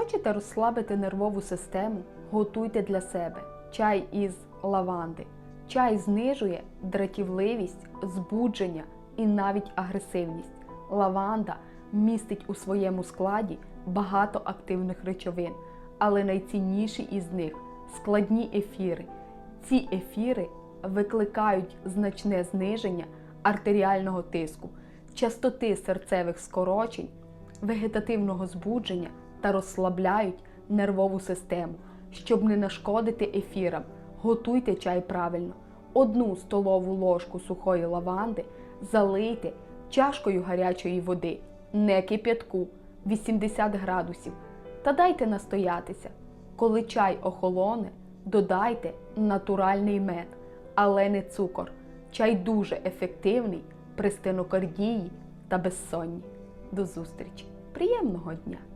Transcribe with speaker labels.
Speaker 1: Хочете розслабити нервову систему? Готуйте для себе чай із лаванди. Чай знижує дратівливість, збудження і навіть агресивність. Лаванда містить у своєму складі багато активних речовин, але найцінніші із них складні ефіри. Ці ефіри викликають значне зниження артеріального тиску, частоти серцевих скорочень, вегетативного збудження та розслабляють нервову систему. Щоб не нашкодити ефірам, готуйте чай правильно. Одну столову ложку сухої лаванди залийте чашкою гарячої води, не кип'ятку 80 градусів, та дайте настоятися. Коли чай охолоне, додайте натуральний мед, але не цукор. Чай дуже ефективний при стенокардії та безсонні. До зустрічі! Приємного дня!